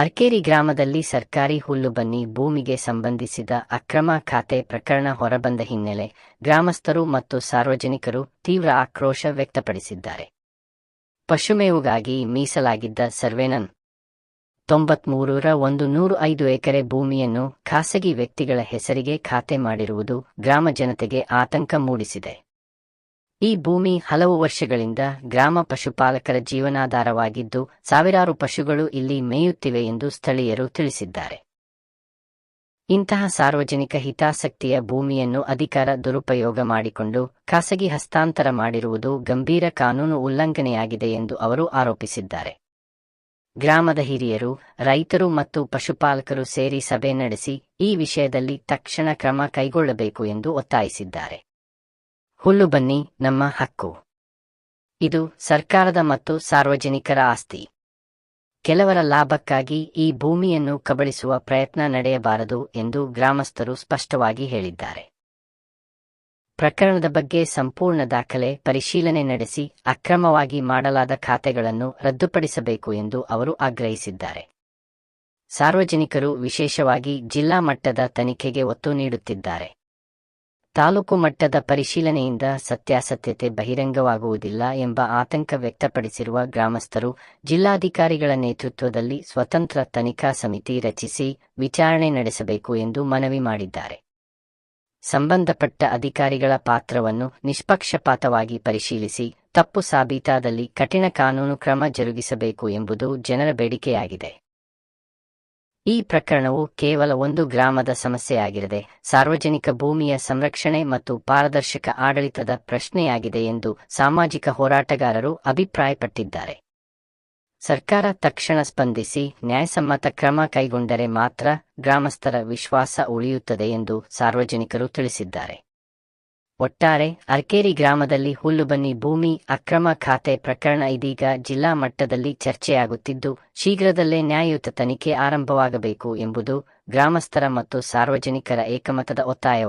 ಅರ್ಕೇರಿ ಗ್ರಾಮದಲ್ಲಿ ಸರ್ಕಾರಿ ಹುಲ್ಲುಬನ್ನಿ ಭೂಮಿಗೆ ಸಂಬಂಧಿಸಿದ ಅಕ್ರಮ ಖಾತೆ ಪ್ರಕರಣ ಹೊರಬಂದ ಹಿನ್ನೆಲೆ ಗ್ರಾಮಸ್ಥರು ಮತ್ತು ಸಾರ್ವಜನಿಕರು ತೀವ್ರ ಆಕ್ರೋಶ ವ್ಯಕ್ತಪಡಿಸಿದ್ದಾರೆ. ಪಶುಮೇವುಗಾಗಿ ಮೀಸಲಾಗಿದ್ದ ಸರ್ವೇನನ್ ತೊಂಬತ್ಮೂರರ ಒಂದು ನೂರು ಐದು ಎಕರೆ ಭೂಮಿಯನ್ನು ಖಾಸಗಿ ವ್ಯಕ್ತಿಗಳ ಹೆಸರಿಗೆ ಖಾತೆ ಮಾಡಿರುವುದು ಗ್ರಾಮ ಜನತೆಗೆ ಆತಂಕ ಮೂಡಿಸಿದೆ. ಈ ಭೂಮಿ ಹಲವು ವರ್ಷಗಳಿಂದ ಗ್ರಾಮ ಪಶುಪಾಲಕರ ಜೀವನಾಧಾರವಾಗಿದ್ದು, ಸಾವಿರಾರು ಪಶುಗಳು ಇಲ್ಲಿ ಮೇಯುತ್ತಿವೆ ಎಂದು ಸ್ಥಳೀಯರು ತಿಳಿಸಿದ್ದಾರೆ. ಇಂತಹ ಸಾರ್ವಜನಿಕ ಹಿತಾಸಕ್ತಿಯ ಭೂಮಿಯನ್ನು ಅಧಿಕಾರ ದುರುಪಯೋಗ ಮಾಡಿಕೊಂಡು ಖಾಸಗಿ ಹಸ್ತಾಂತರ ಮಾಡಿರುವುದು ಗಂಭೀರ ಕಾನೂನು ಉಲ್ಲಂಘನೆಯಾಗಿದೆ ಎಂದು ಅವರು ಆರೋಪಿಸಿದ್ದಾರೆ. ಗ್ರಾಮದ ಹಿರಿಯರು, ರೈತರು ಮತ್ತು ಪಶುಪಾಲಕರು ಸೇರಿ ಸಭೆ ನಡೆಸಿ ಈ ವಿಷಯದಲ್ಲಿ ತಕ್ಷಣ ಕ್ರಮ ಕೈಗೊಳ್ಳಬೇಕು ಎಂದು ಒತ್ತಾಯಿಸಿದ್ದಾರೆ. ಹುಲ್ಲು ಬನ್ನಿ, ನಮ್ಮ ಹಕ್ಕು. ಇದು ಸರ್ಕಾರದ ಮತ್ತು ಸಾರ್ವಜನಿಕರ ಆಸ್ತಿ. ಕೆಲವರ ಲಾಭಕ್ಕಾಗಿ ಈ ಭೂಮಿಯನ್ನು ಕಬಳಿಸುವ ಪ್ರಯತ್ನ ನಡೆಯಬಾರದು ಎಂದು ಗ್ರಾಮಸ್ಥರು ಸ್ಪಷ್ಟವಾಗಿ ಹೇಳಿದ್ದಾರೆ. ಪ್ರಕರಣದ ಬಗ್ಗೆ ಸಂಪೂರ್ಣ ದಾಖಲೆ ಪರಿಶೀಲನೆ ನಡೆಸಿ ಅಕ್ರಮವಾಗಿ ಮಾಡಲಾದ ಖಾತೆಗಳನ್ನು ರದ್ದುಪಡಿಸಬೇಕು ಎಂದು ಅವರು ಆಗ್ರಹಿಸಿದ್ದಾರೆ. ಸಾರ್ವಜನಿಕರು ವಿಶೇಷವಾಗಿ ಜಿಲ್ಲಾ ಮಟ್ಟದ ತನಿಖೆಗೆ ಒತ್ತು ನೀಡುತ್ತಿದ್ದಾರೆ. ತಾಲೂಕು ಮಟ್ಟದ ಪರಿಶೀಲನೆಯಿಂದ ಸತ್ಯಾಸತ್ಯತೆ ಬಹಿರಂಗವಾಗುವುದಿಲ್ಲ ಎಂಬ ಆತಂಕ ವ್ಯಕ್ತಪಡಿಸಿರುವ ಗ್ರಾಮಸ್ಥರು ಜಿಲ್ಲಾಧಿಕಾರಿಗಳ ನೇತೃತ್ವದಲ್ಲಿ ಸ್ವತಂತ್ರ ತನಿಖಾ ಸಮಿತಿ ರಚಿಸಿ ವಿಚಾರಣೆ ನಡೆಸಬೇಕು ಎಂದು ಮನವಿ ಮಾಡಿದ್ದಾರೆ. ಸಂಬಂಧಪಟ್ಟ ಅಧಿಕಾರಿಗಳ ಪಾತ್ರವನ್ನು ನಿಷ್ಪಕ್ಷಪಾತವಾಗಿ ಪರಿಶೀಲಿಸಿ ತಪ್ಪು ಸಾಬೀತಾದಲ್ಲಿ ಕಠಿಣ ಕಾನೂನು ಕ್ರಮ ಜರುಗಿಸಬೇಕು ಎಂಬುದು ಜನರ ಬೇಡಿಕೆಯಾಗಿದೆ. ಈ ಪ್ರಕರಣವು ಕೇವಲ ಒಂದು ಗ್ರಾಮದ ಸಮಸ್ಯೆಯಾಗಿರದೆ ಸಾರ್ವಜನಿಕ ಭೂಮಿಯ ಸಂರಕ್ಷಣೆ ಮತ್ತು ಪಾರದರ್ಶಕ ಆಡಳಿತದ ಪ್ರಶ್ನೆಯಾಗಿದೆ ಎಂದು ಸಾಮಾಜಿಕ ಹೋರಾಟಗಾರರು ಅಭಿಪ್ರಾಯಪಟ್ಟಿದ್ದಾರೆ. ಸರ್ಕಾರ ತಕ್ಷಣ ಸ್ಪಂದಿಸಿ, ನ್ಯಾಯಸಮ್ಮತ ಕ್ರಮ ಕೈಗೊಂಡರೆ ಮಾತ್ರ ಗ್ರಾಮಸ್ಥರ ವಿಶ್ವಾಸ ಉಳಿಯುತ್ತದೆ ಎಂದು ಸಾರ್ವಜನಿಕರು ತಿಳಿಸಿದ್ದಾರೆ. ಒಟ್ಟಾರೆ ಅರ್ಕೇರಿ ಗ್ರಾಮದಲ್ಲಿ ಹುಲ್ಲುಬನ್ನಿ ಭೂಮಿ ಅಕ್ರಮ ಖಾತೆ ಪ್ರಕರಣ ಇದೀಗ ಜಿಲ್ಲಾ ಮಟ್ಟದಲ್ಲಿ ಚರ್ಚೆಯಾಗುತ್ತಿದ್ದು, ಶೀಘ್ರದಲ್ಲೇ ನ್ಯಾಯಯುತ ತನಿಖೆ ಆರಂಭವಾಗಬೇಕು ಎಂಬುದು ಗ್ರಾಮಸ್ಥರ ಮತ್ತು ಸಾರ್ವಜನಿಕರ ಏಕಮತದ ಒತ್ತಾಯ